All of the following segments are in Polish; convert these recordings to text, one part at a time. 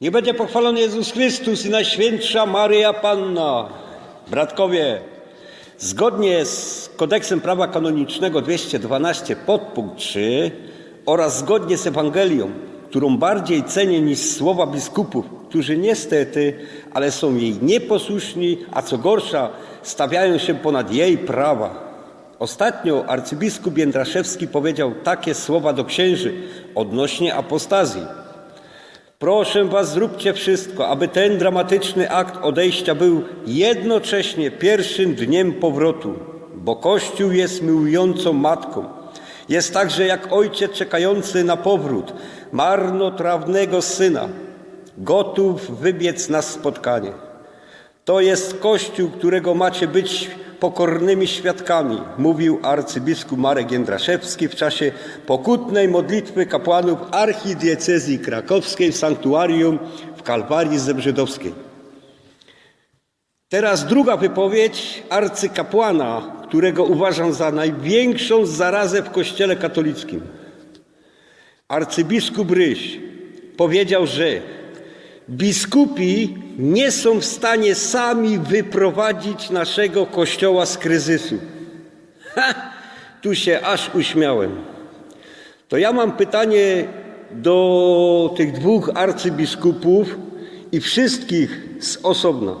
Nie będzie pochwalony Jezus Chrystus i Najświętsza Maryja Panna. Bratkowie, zgodnie z kodeksem prawa kanonicznego 212 podpunkt 3 oraz zgodnie z Ewangelią, którą bardziej cenię niż słowa biskupów, którzy niestety, ale są jej nieposłuszni, a co gorsza, stawiają się ponad jej prawa. Ostatnio arcybiskup Jędraszewski powiedział takie słowa do księży odnośnie apostazji. Proszę Was, zróbcie wszystko, aby ten dramatyczny akt odejścia był jednocześnie pierwszym dniem powrotu, bo Kościół jest miłującą matką. Jest także jak ojciec czekający na powrót marnotrawnego syna, gotów wybiec na spotkanie. To jest Kościół, którego macie być pokornymi świadkami, mówił arcybiskup Marek Jędraszewski w czasie pokutnej modlitwy kapłanów archidiecezji krakowskiej w sanktuarium w Kalwarii Zebrzydowskiej. Teraz druga wypowiedź arcykapłana, którego uważam za największą zarazę w Kościele katolickim. Arcybiskup Ryś powiedział, że biskupi nie są w stanie sami wyprowadzić naszego Kościoła z kryzysu. Ha! Tu się aż uśmiałem. To ja mam pytanie do tych dwóch arcybiskupów i wszystkich z osobna.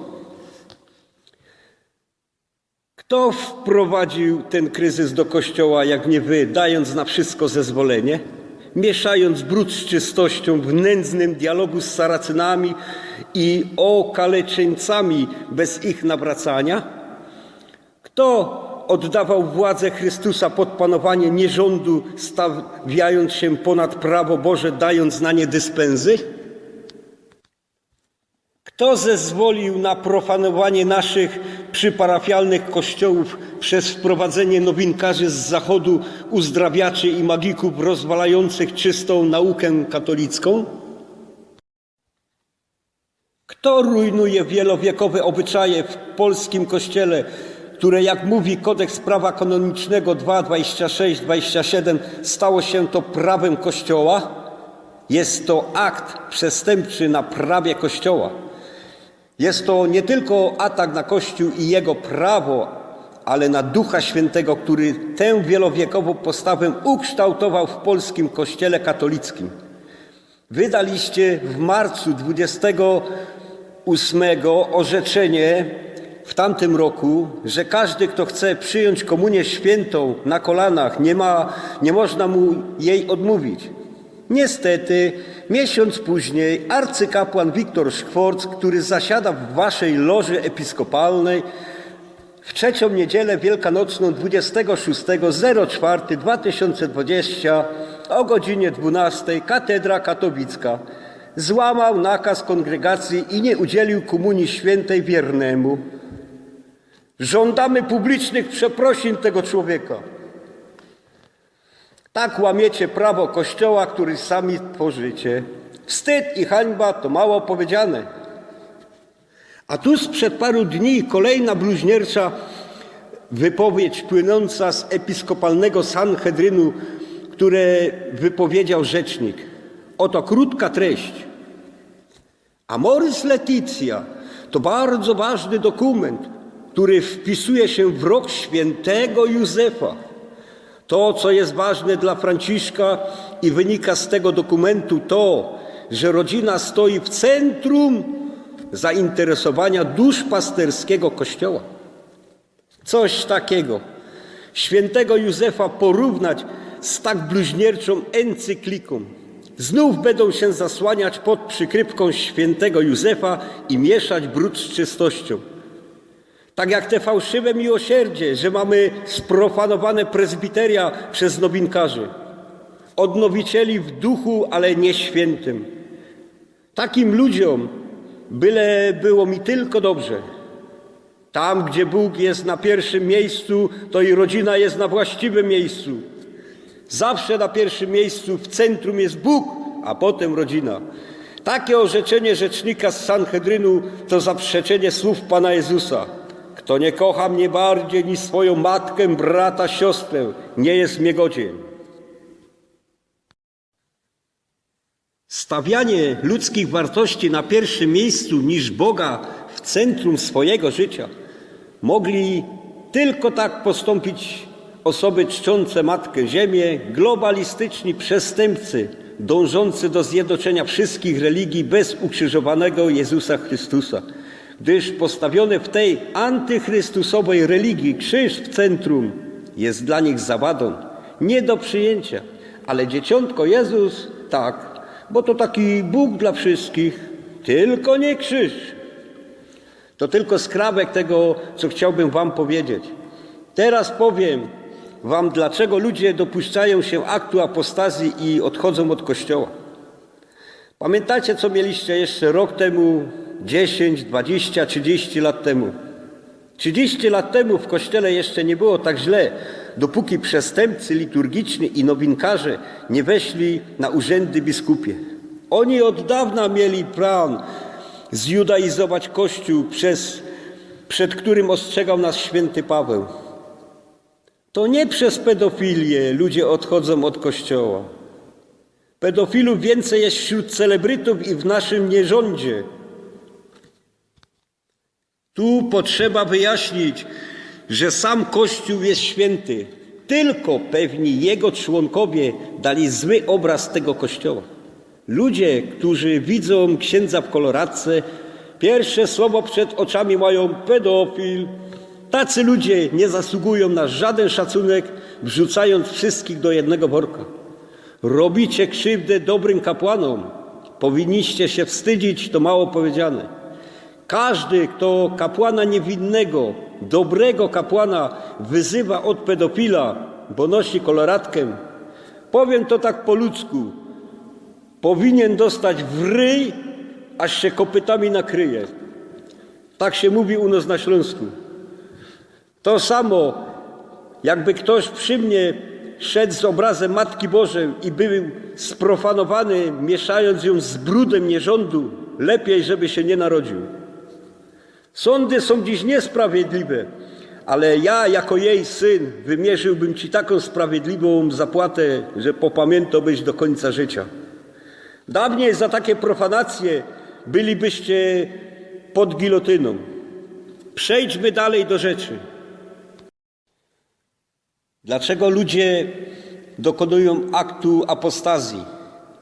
Kto wprowadził ten kryzys do kościoła, jak nie wy, dając na wszystko zezwolenie, mieszając brud z czystością w nędznym dialogu z Saracynami i okaleczeńcami bez ich nawracania? Kto oddawał władzę Chrystusa pod panowanie nierządu, stawiając się ponad prawo Boże, dając na nie dyspensy? Kto zezwolił na profanowanie naszych przyparafialnych kościołów przez wprowadzenie nowinkarzy z zachodu, uzdrawiaczy i magików rozwalających czystą naukę katolicką? Kto rujnuje wielowiekowe obyczaje w polskim kościele, które, jak mówi kodeks prawa kanonicznego 2.26-27, stało się to prawem kościoła? Jest to akt przestępczy na prawie kościoła. Jest to nie tylko atak na Kościół i jego prawo, ale na Ducha Świętego, który tę wielowiekową postawę ukształtował w polskim Kościele katolickim. Wydaliście w marcu 28 orzeczenie w tamtym roku, że każdy, kto chce przyjąć komunię świętą na kolanach, nie, ma, nie można mu jej odmówić. Niestety, miesiąc później arcykapłan Wiktor Szkworc, który zasiada w waszej loży episkopalnej, w trzecią niedzielę wielkanocną 26.04.2020 o godzinie 12 katedra katowicka złamał nakaz kongregacji i nie udzielił komunii świętej wiernemu. Żądamy publicznych przeprosin tego człowieka. Tak łamiecie prawo Kościoła, który sami tworzycie. Wstyd i hańba to mało powiedziane. A tu sprzed paru dni kolejna bluźniercza wypowiedź płynąca z episkopalnego Sanhedrynu, które wypowiedział rzecznik. Oto krótka treść. Amoris Laetitia to bardzo ważny dokument, który wpisuje się w rok świętego Józefa. To, co jest ważne dla Franciszka i wynika z tego dokumentu, to, że rodzina stoi w centrum zainteresowania duszpasterskiego Kościoła. Coś takiego. Świętego Józefa porównać z tak bluźnierczą encykliką. Znów będą się zasłaniać pod przykrywką świętego Józefa i mieszać brud z czystością. Tak jak te fałszywe miłosierdzie, że mamy sprofanowane prezbiteria przez nowinkarzy, odnowicieli w duchu, ale nie świętym. Takim ludziom byle było mi tylko dobrze. Tam, gdzie Bóg jest na pierwszym miejscu, to i rodzina jest na właściwym miejscu. Zawsze na pierwszym miejscu w centrum jest Bóg, a potem rodzina. Takie orzeczenie rzecznika z Sanhedrynu to zaprzeczenie słów Pana Jezusa. Kto nie kocha mnie bardziej niż swoją matkę, brata, siostrę, nie jest mnie godzien. Stawianie ludzkich wartości na pierwszym miejscu niż Boga w centrum swojego życia mogli tylko tak postąpić osoby czczące Matkę Ziemię, globalistyczni przestępcy dążący do zjednoczenia wszystkich religii bez ukrzyżowanego Jezusa Chrystusa. Gdyż postawiony w tej antychrystusowej religii krzyż w centrum jest dla nich zawadą, nie do przyjęcia. Ale dzieciątko Jezus tak, bo to taki Bóg dla wszystkich, tylko nie krzyż. To tylko skrawek tego, co chciałbym Wam powiedzieć. Teraz powiem Wam, dlaczego ludzie dopuszczają się aktu apostazji i odchodzą od Kościoła. Pamiętacie, co mieliście jeszcze rok temu, 10, 20, 30 lat temu? 30 lat temu w Kościele jeszcze nie było tak źle, dopóki przestępcy liturgiczni i nowinkarze nie weszli na urzędy biskupie. Oni od dawna mieli plan zjudaizować Kościół, przez, przed którym ostrzegał nas święty Paweł. To nie przez pedofilię ludzie odchodzą od Kościoła. Pedofilów więcej jest wśród celebrytów i w naszym nierządzie. Tu potrzeba wyjaśnić, że sam Kościół jest święty. Tylko pewni jego członkowie dali zły obraz tego Kościoła. Ludzie, którzy widzą księdza w koloradce, pierwsze słowo przed oczami mają pedofil. Tacy ludzie nie zasługują na żaden szacunek, wrzucając wszystkich do jednego worka. Robicie krzywdę dobrym kapłanom. Powinniście się wstydzić, to mało powiedziane. Każdy, kto kapłana niewinnego, dobrego kapłana wyzywa od pedofila, bo nosi koloratkę, powiem to tak po ludzku, powinien dostać w ryj, aż się kopytami nakryje. Tak się mówi u nas na Śląsku. To samo, jakby ktoś przy mnie szedł z obrazem Matki Bożej i był sprofanowany, mieszając ją z brudem nierządu, lepiej, żeby się nie narodził. Sądy są dziś niesprawiedliwe, ale ja jako jej syn wymierzyłbym ci taką sprawiedliwą zapłatę, że popamiętałbyś do końca życia. Dawniej za takie profanacje bylibyście pod gilotyną. Przejdźmy dalej do rzeczy. Dlaczego ludzie dokonują aktu apostazji?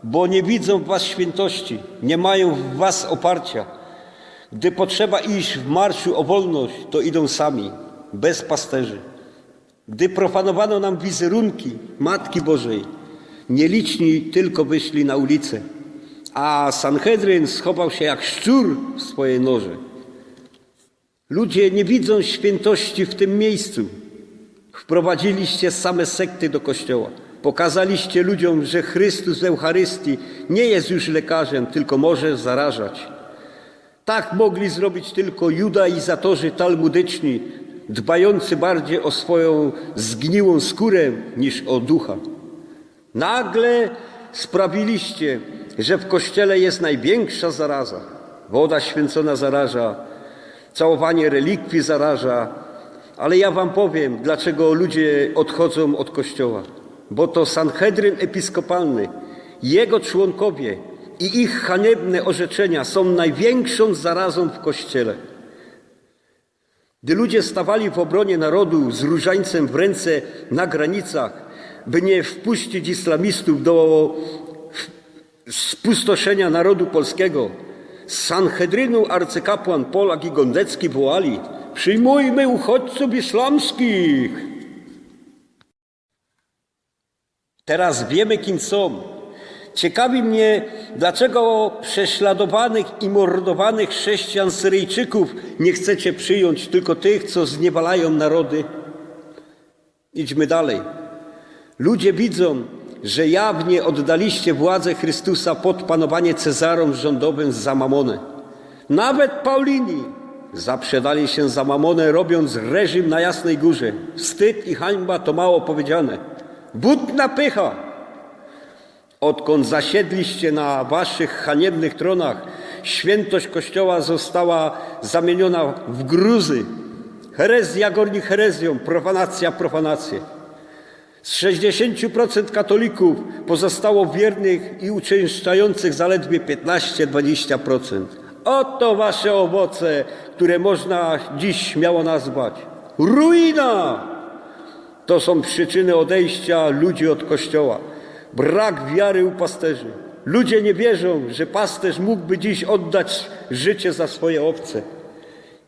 Bo nie widzą w was świętości, nie mają w was oparcia. Gdy potrzeba iść w marszu o wolność, to idą sami, bez pasterzy. Gdy profanowano nam wizerunki Matki Bożej, nieliczni tylko wyszli na ulicę, a Sanhedryn schował się jak szczur w swojej noże. Ludzie nie widzą świętości w tym miejscu. Wprowadziliście same sekty do kościoła. Pokazaliście ludziom, że Chrystus w Eucharystii nie jest już lekarzem, tylko może zarażać. Tak mogli zrobić tylko judaizatorzy talmudyczni, dbający bardziej o swoją zgniłą skórę niż o ducha. Nagle sprawiliście, że w kościele jest największa zaraza. Woda święcona zaraża, całowanie relikwii zaraża, ale ja wam powiem, dlaczego ludzie odchodzą od kościoła. Bo to Sanhedryn Episkopalny, jego członkowie i ich haniebne orzeczenia są największą zarazą w kościele. Gdy ludzie stawali w obronie narodu z różańcem w ręce na granicach, by nie wpuścić islamistów do spustoszenia narodu polskiego, z Sanhedrynu arcykapłan Polak i Gondecki wołali przyjmujmy uchodźców islamskich. Teraz wiemy, kim są. Ciekawi mnie, dlaczego prześladowanych i mordowanych chrześcijan Syryjczyków nie chcecie przyjąć, tylko tych, co zniewalają narody. Idźmy dalej. Ludzie widzą, że jawnie oddaliście władzę Chrystusa pod panowanie Cezarom rządowym za mamonę. Nawet Paulini zaprzedali się za mamonę, robiąc reżim na Jasnej Górze. Wstyd i hańba to mało powiedziane. Butna pycha! Odkąd zasiedliście na waszych haniebnych tronach, świętość Kościoła została zamieniona w gruzy. Herezja goni herezją, profanacja profanację. Z 60% katolików pozostało wiernych i uczęszczających zaledwie 15-20%. Oto wasze owoce, które można dziś śmiało nazwać. Ruina! To są przyczyny odejścia ludzi od kościoła. Brak wiary u pasterzy. Ludzie nie wierzą, że pasterz mógłby dziś oddać życie za swoje owce.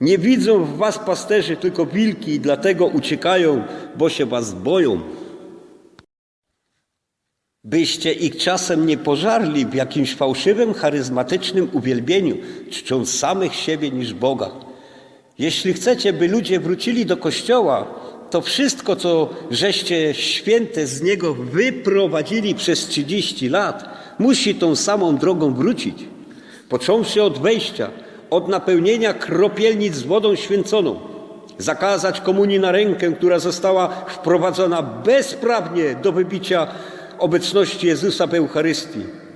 Nie widzą w was pasterzy, tylko wilki i dlatego uciekają, bo się was boją. Byście ich czasem nie pożarli w jakimś fałszywym, charyzmatycznym uwielbieniu, czcząc samych siebie niż Boga. Jeśli chcecie, by ludzie wrócili do kościoła, to wszystko, co żeście święte z niego wyprowadzili przez 30 lat, musi tą samą drogą wrócić. Począwszy od wejścia, od napełnienia kropielnic z wodą święconą, zakazać komunii na rękę, która została wprowadzona bezprawnie do wybicia obecności Jezusa w Eucharystii.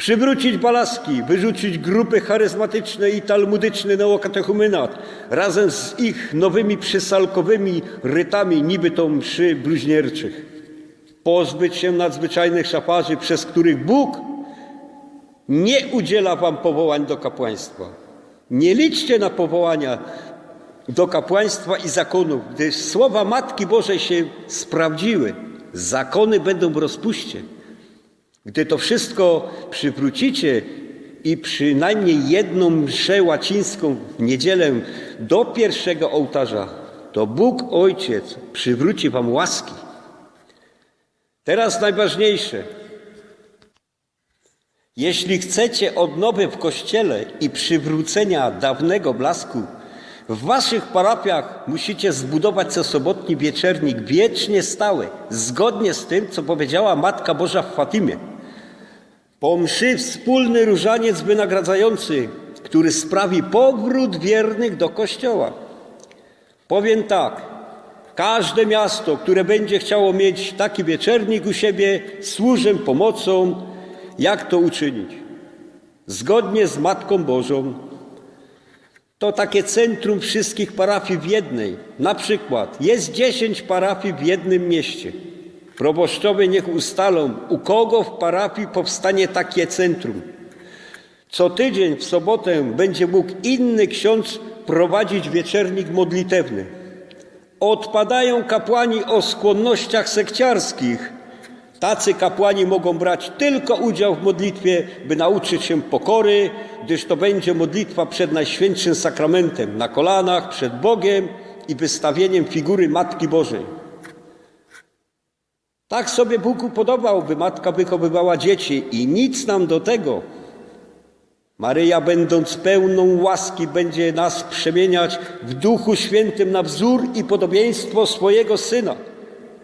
Przywrócić balaski, wyrzucić grupy charyzmatyczne i talmudyczne neokatechumenat razem z ich nowymi przysalkowymi rytami niby to mszy bluźnierczych. Pozbyć się nadzwyczajnych szafarzy, przez których Bóg nie udziela wam powołań do kapłaństwa. Nie liczcie na powołania do kapłaństwa i zakonów, gdyż słowa Matki Bożej się sprawdziły. Zakony będą w rozpuście. Gdy to wszystko przywrócicie i przynajmniej jedną mszę łacińską w niedzielę do pierwszego ołtarza, to Bóg Ojciec przywróci wam łaski. Teraz najważniejsze. Jeśli chcecie odnowy w Kościele i przywrócenia dawnego blasku, w waszych parafiach musicie zbudować co sobotni wieczernik wiecznie stały, zgodnie z tym, co powiedziała Matka Boża w Fatimie. Po mszy wspólny różaniec wynagradzający, który sprawi powrót wiernych do Kościoła. Powiem tak, każde miasto, które będzie chciało mieć taki wieczernik u siebie, służę pomocą, jak to uczynić. Zgodnie z Matką Bożą, to takie centrum wszystkich parafii w jednej. Na przykład jest 10 parafii w jednym mieście. Proboszczowie niech ustalą, u kogo w parafii powstanie takie centrum. Co tydzień w sobotę będzie mógł inny ksiądz prowadzić wieczernik modlitewny. Odpadają kapłani o skłonnościach sekciarskich. Tacy kapłani mogą brać tylko udział w modlitwie, by nauczyć się pokory, gdyż to będzie modlitwa przed Najświętszym Sakramentem, na kolanach, przed Bogiem i wystawieniem figury Matki Bożej. Tak sobie Bóg upodobał, by matka wychowywała dzieci i nic nam do tego. Maryja, będąc pełną łaski, będzie nas przemieniać w Duchu Świętym na wzór i podobieństwo swojego Syna.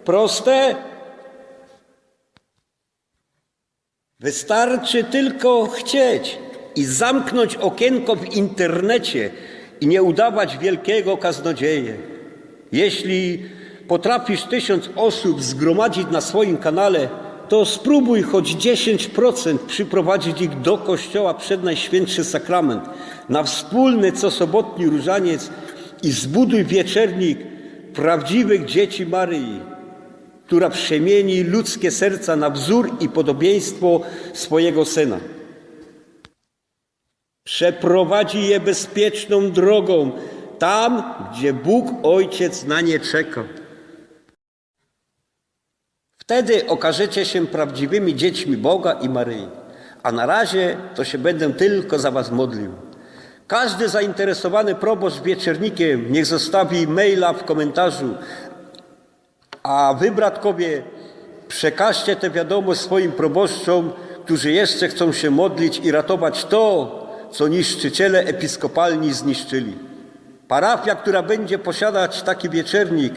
Proste? Wystarczy tylko chcieć i zamknąć okienko w internecie i nie udawać wielkiego kaznodzieje. Jeśli potrafisz tysiąc osób zgromadzić na swoim kanale, to spróbuj choć 10% przyprowadzić ich do kościoła przed Najświętszy Sakrament, na wspólny co sobotni różaniec i zbuduj wieczernik prawdziwych dzieci Maryi, która przemieni ludzkie serca na wzór i podobieństwo swojego Syna. Przeprowadzi je bezpieczną drogą, tam, gdzie Bóg Ojciec na nie czeka. Wtedy okażecie się prawdziwymi dziećmi Boga i Maryi. A na razie to się będę tylko za Was modlił. Każdy zainteresowany proboszcz wieczernikiem niech zostawi maila w komentarzu, a wy, bratkowie, przekażcie tę wiadomość swoim proboszczom, którzy jeszcze chcą się modlić i ratować to, co niszczyciele episkopalni zniszczyli. Parafia, która będzie posiadać taki wieczernik,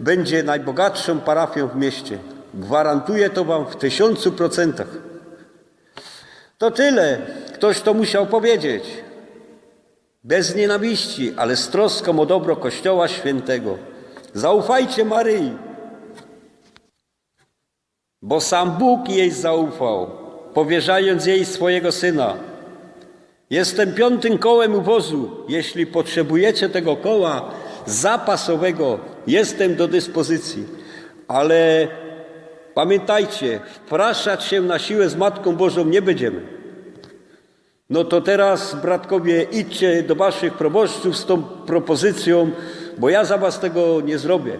będzie najbogatszą parafią w mieście. Gwarantuję to wam w tysiącu procentach. To tyle. Ktoś to musiał powiedzieć. Bez nienawiści, ale z troską o dobro Kościoła Świętego. Zaufajcie Maryi, bo sam Bóg jej zaufał, powierzając jej swojego Syna. Jestem piątym kołem u wozu. Jeśli potrzebujecie tego koła zapasowego, jestem do dyspozycji. Ale pamiętajcie, wpraszać się na siłę z Matką Bożą nie będziemy. No to teraz, bratkowie, idźcie do waszych proboszczów z tą propozycją, bo ja za was tego nie zrobię.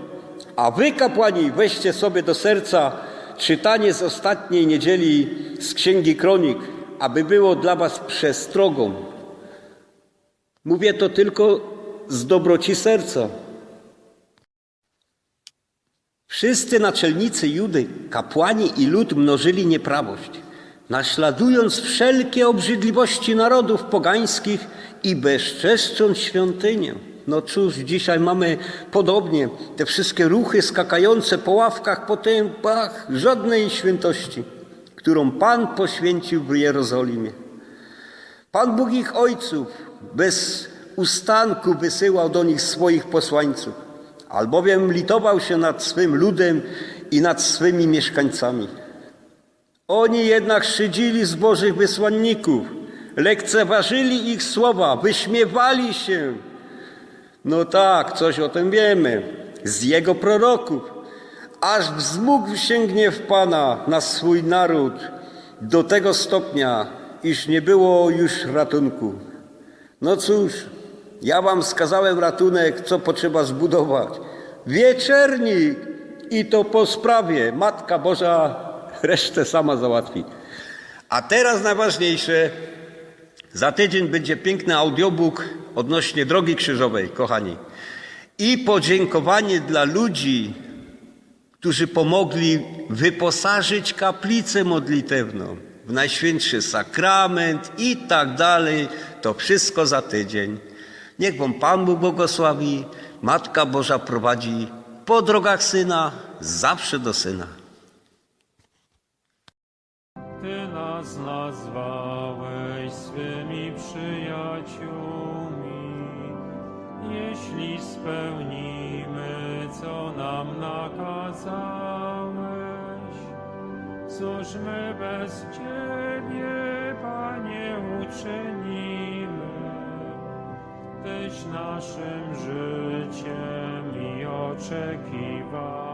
A wy, kapłani, weźcie sobie do serca czytanie z ostatniej niedzieli z Księgi Kronik, aby było dla was przestrogą. Mówię to tylko z dobroci serca. Wszyscy naczelnicy Judy, kapłani i lud mnożyli nieprawość, naśladując wszelkie obrzydliwości narodów pogańskich i bezczeszcząc świątynię. No cóż, dzisiaj mamy podobnie te wszystkie ruchy skakające po ławkach, po tępach, żadnej świętości, którą Pan poświęcił w Jerozolimie. Pan Bóg ich ojców bez ustanku wysyłał do nich swoich posłańców, albowiem litował się nad swym ludem i nad swymi mieszkańcami. Oni jednak szydzili z Bożych wysłanników, lekceważyli ich słowa, wyśmiewali się. No tak, coś o tym wiemy, z jego proroków, aż wzmógł się gniew Pana na swój naród do tego stopnia, iż nie było już ratunku. No cóż, ja wam wskazałem ratunek, co potrzeba zbudować. Wieczernik i to po sprawie. Matka Boża resztę sama załatwi. A teraz najważniejsze, za tydzień będzie piękny audiobook odnośnie drogi krzyżowej, kochani. I podziękowanie dla ludzi, którzy pomogli wyposażyć kaplicę modlitewną w Najświętszy Sakrament i tak dalej. To wszystko za tydzień. Niech Wam Pan Bóg błogosławi, Matka Boża prowadzi po drogach Syna, zawsze do Syna. Ty nas nazwałeś swymi przyjaciółmi, jeśli spełnimy, co nam nakazałeś. Cóż my bez Ciebie, Panie, uczynimy? Tyś naszym życiem i oczekiwaniem.